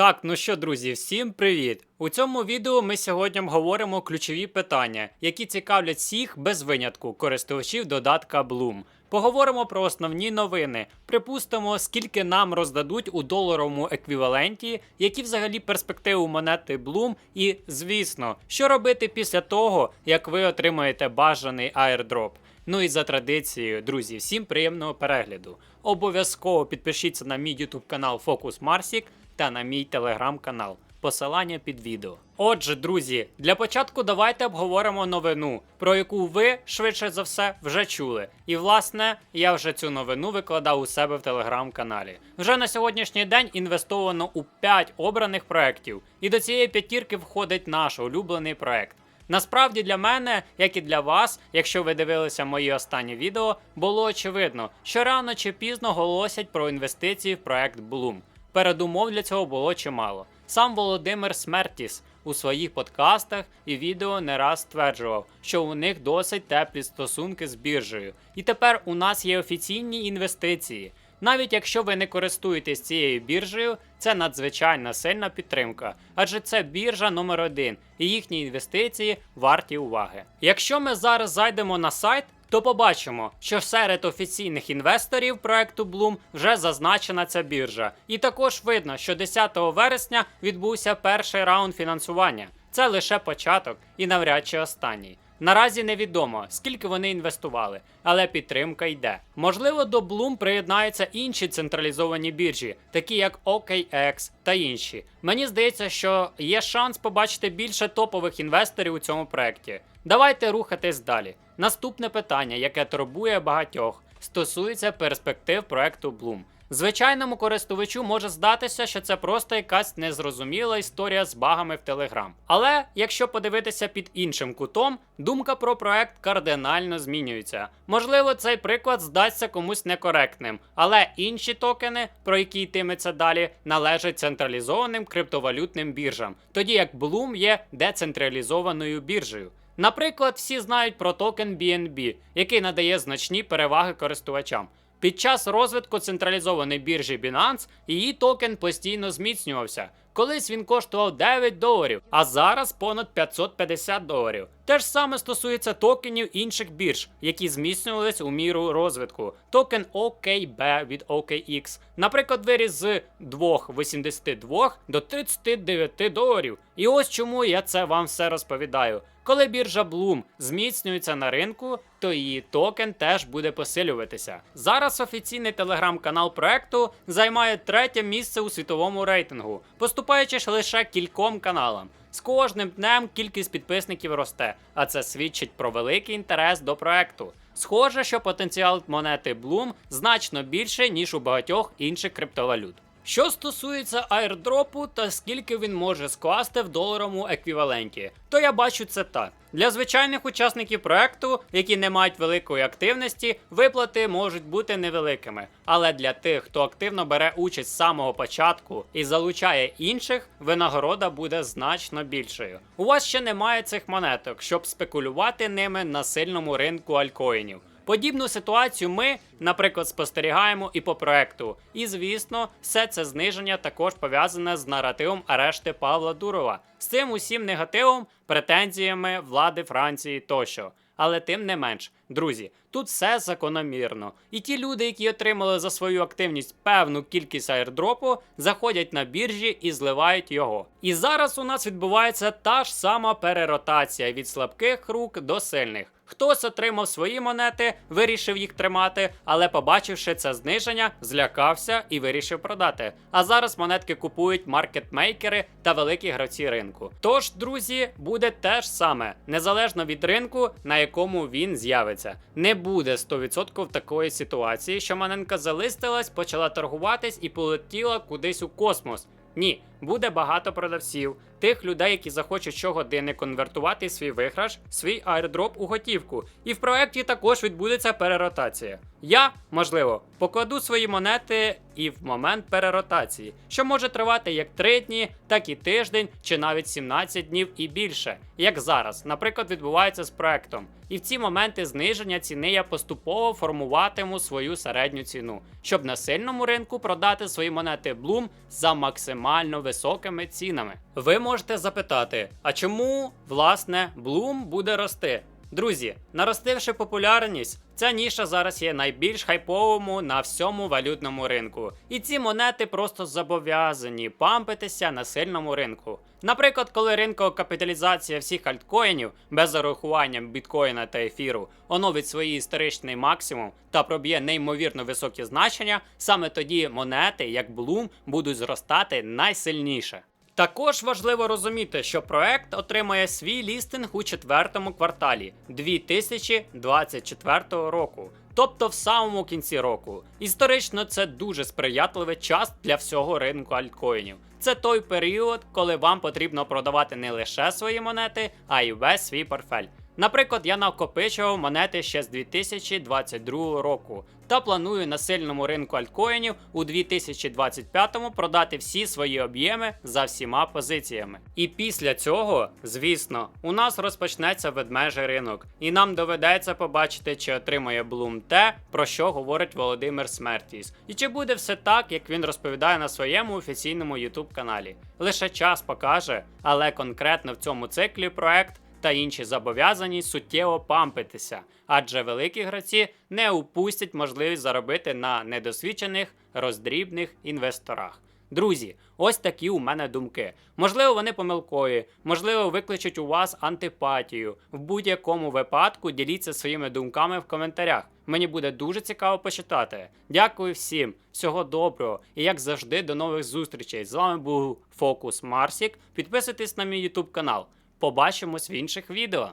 Так, ну що, друзі, всім привіт! У цьому відео ми сьогодні говоримо ключові питання, які цікавлять всіх без винятку користувачів додатка Bloom. Поговоримо про основні новини. Припустимо, скільки нам роздадуть у доларовому еквіваленті, які взагалі перспективи монети Bloom, і, звісно, що робити після того, як ви отримаєте бажаний airdrop. Ну і за традицією, друзі, всім приємного перегляду. Обов'язково підпишіться на мій YouTube канал Focus Marsic та на мій телеграм-канал. Посилання під відео. Отже, друзі, для початку давайте обговоримо новину, про яку ви швидше за все вже чули. І власне я вже цю новину викладав у себе в телеграм-каналі. Вже на сьогоднішній день інвестовано у 5 обраних проєктів, і до цієї п'ятірки входить наш улюблений проект. Насправді для мене, як і для вас, якщо ви дивилися мої останні відео, було очевидно, що рано чи пізно голосять про інвестиції в проект Bloom. Передумов для цього було чимало. Сам Володимир Смертіс у своїх подкастах і відео не раз стверджував, що у них досить теплі стосунки з біржею. І тепер у нас є офіційні інвестиції. Навіть якщо ви не користуєтесь цією біржею, це надзвичайно сильна підтримка, адже це біржа номер один, і їхні інвестиції варті уваги. Якщо ми зараз зайдемо на сайт, то побачимо, що серед офіційних інвесторів проекту Bloom вже зазначена ця біржа. І також видно, що 10 вересня відбувся перший раунд фінансування. Це лише початок і навряд чи останній. Наразі невідомо, скільки вони інвестували, але підтримка йде. Можливо, до Bloom приєднаються інші централізовані біржі, такі як OKX та інші. Мені здається, що є шанс побачити більше топових інвесторів у цьому проєкті. Давайте рухатись далі. Наступне питання, яке турбує багатьох, стосується перспектив проекту Bloom. Звичайному користувачу може здатися, що це просто якась незрозуміла історія з багами в Telegram. Але якщо подивитися під іншим кутом, думка про проект кардинально змінюється. Можливо, цей приклад здасться комусь некоректним, але інші токени, про які йтиметься далі, належать централізованим криптовалютним біржам, тоді як Bloom є децентралізованою біржею. Наприклад, всі знають про токен BNB, який надає значні переваги користувачам. Під час розвитку централізованої біржі Binance її токен постійно зміцнювався. Колись він коштував 9 доларів, а зараз понад 550 доларів. Те ж саме стосується токенів інших бірж, які зміцнювались у міру розвитку. Токен OKB від OKX, наприклад, виріс з 2,82 до 39 доларів. І ось чому я це вам все розповідаю. Коли біржа Bloom зміцнюється на ринку, то її токен теж буде посилюватися. Зараз офіційний телеграм-канал проекту займає третє місце у світовому рейтингу, поступаючи лише кільком каналам. З кожним днем кількість підписників росте, а це свідчить про великий інтерес до проекту. Схоже, що потенціал монети Bloom значно більше, ніж у багатьох інших криптовалют. Що стосується airdropу та скільки він може скласти в доларовому еквіваленті, то я бачу це так. Для звичайних учасників проекту, які не мають великої активності, виплати можуть бути невеликими. Але для тих, хто активно бере участь з самого початку і залучає інших, винагорода буде значно більшою. У вас ще немає цих монеток, щоб спекулювати ними на сильному ринку алькоїнів. Подібну ситуацію ми, наприклад, спостерігаємо і по проекту. І звісно, все це зниження також пов'язане з наративом арешти Павла Дурова, з цим усім негативом, претензіями влади Франції тощо. Але тим не менш, друзі, тут все закономірно. І ті люди, які отримали за свою активність певну кількість аірдропу, заходять на біржі і зливають його. І зараз у нас відбувається та ж сама переротація від слабких рук до сильних. Хтось отримав свої монети, вирішив їх тримати, але побачивши це зниження, злякався і вирішив продати. А зараз монетки купують маркетмейкери та великі гравці ринку. Тож, друзі, буде те ж саме, незалежно від ринку, на якому він з'явиться. Не буде 100% такої ситуації, що Маненка залистилась, почала торгуватись і полетіла кудись у космос. Ні, буде багато продавців, тих людей, які захочуть щогодини конвертувати свій виграш, свій airdrop у готівку. І в проєкті також відбудеться переротація. Я, можливо, покладу свої монети і в момент переротації, що може тривати як 3 дні, так і тиждень, чи навіть 17 днів і більше, як зараз, наприклад, відбувається з проектом. І в ці моменти зниження ціни я поступово формуватиму свою середню ціну, щоб на сильному ринку продати свої монети Bloom за максимально високими цінами. Ви можете запитати, а чому власне Bloom буде рости? Друзі, наростивши популярність, ця ніша зараз є найбільш хайповому на всьому валютному ринку. І ці монети просто зобов'язані пампитися на сильному ринку. Наприклад, коли ринкова капіталізація всіх альткоїнів без зарахування біткоїна та ефіру оновить свій історичний максимум та проб'є неймовірно високі значення, саме тоді монети, як Bloom, будуть зростати найсильніше. Також важливо розуміти, що проект отримає свій лістинг у четвертому кварталі 2024 року, тобто в самому кінці року. Історично це дуже сприятливий час для всього ринку альткоїнів. Це той період, коли вам потрібно продавати не лише свої монети, а й весь свій портфель. Наприклад, я накопичував монети ще з 2022 року та планую на сильному ринку альткоїнів у 2025 продати всі свої об'єми за всіма позиціями. І після цього, звісно, у нас розпочнеться ведмежий ринок, і нам доведеться побачити, чи отримає Bloom те, про що говорить Володимир Смертіс, і чи буде все так, як він розповідає на своєму офіційному YouTube каналі. Лише час покаже, але конкретно в цьому циклі проект та інші зобов'язані суттєво пампитися, адже великі гравці не упустять можливість заробити на недосвідчених роздрібних інвесторах. Друзі, ось такі у мене думки. Можливо, вони помилкові, можливо, викличуть у вас антипатію. В будь-якому випадку діліться своїми думками в коментарях. Мені буде дуже цікаво почитати. Дякую всім, всього доброго і як завжди, до нових зустрічей. З вами був Фокус Марсік. Підписуйтесь на мій YouTube канал. Побачимось в інших відео.